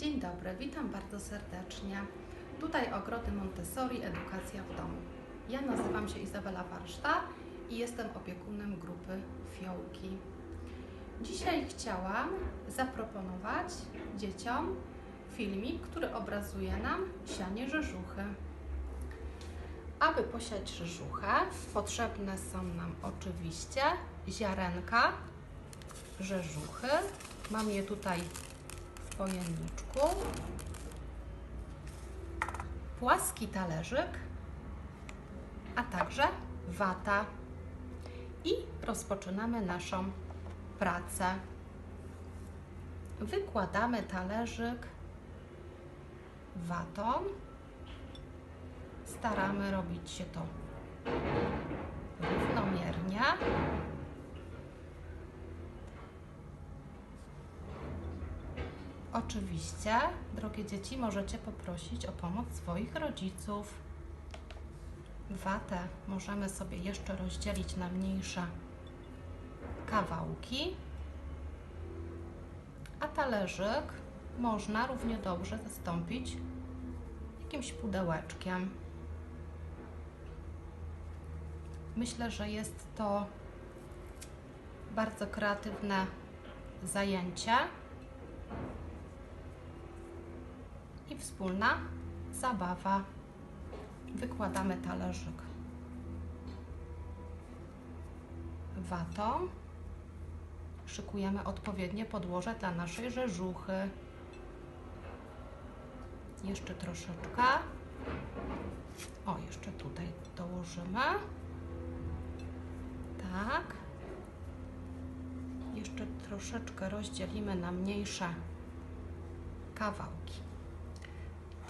Dzień dobry, witam bardzo serdecznie. Tutaj Ogrody Montessori, Edukacja w domu. Ja nazywam się Izabela Warszta i jestem opiekunem grupy Fiołki. Dzisiaj chciałam zaproponować dzieciom filmik, który obrazuje nam sianie rzeżuchy. Aby posiać rzeżuchę, potrzebne są nam oczywiście ziarenka rzeżuchy. Mam je tutaj pojemniczku. Płaski talerzyk, a także wata. I rozpoczynamy naszą pracę. Wykładamy talerzyk watą. Staramy robić się to równomiernie. Oczywiście, drogie dzieci, możecie poprosić o pomoc swoich rodziców. Watę możemy sobie jeszcze rozdzielić na mniejsze kawałki, a talerzyk można równie dobrze zastąpić jakimś pudełeczkiem. Myślę, że jest to bardzo kreatywne zajęcie i wspólna zabawa. Wykładamy talerzyk watą. Szykujemy odpowiednie podłoże dla naszej rzeżuchy. Jeszcze troszeczkę. O, jeszcze tutaj dołożymy. Tak. Jeszcze troszeczkę rozdzielimy na mniejsze kawałki.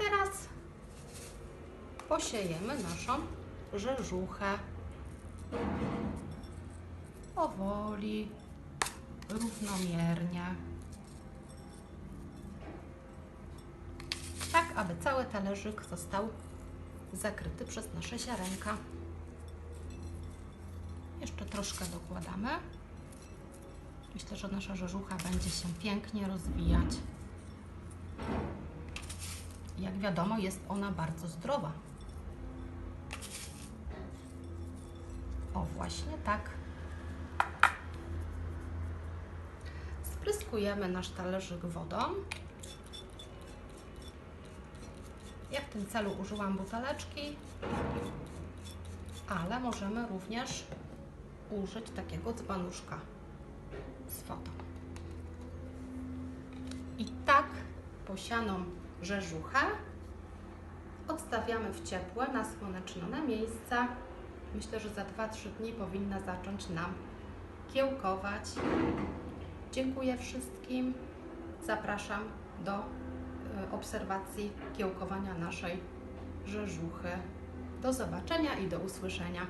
Teraz posiejemy naszą rzeżuchę. Powoli, równomiernie. Tak, aby cały talerzyk został zakryty przez nasze ziarenka. Jeszcze troszkę dokładamy. Myślę, że nasza rzeżucha będzie się pięknie rozwijać. Jak wiadomo, jest ona bardzo zdrowa. O, właśnie tak. Spryskujemy nasz talerzyk wodą. Ja w tym celu użyłam buteleczki, ale możemy również użyć takiego dzbanuszka z wodą. I tak posianą rzeżuchę odstawiamy w ciepłe, nasłonecznione miejsce. Myślę, że za 2-3 dni powinna zacząć nam kiełkować. Dziękuję wszystkim. Zapraszam do y, obserwacji kiełkowania naszej rzeżuchy. Do zobaczenia i do usłyszenia.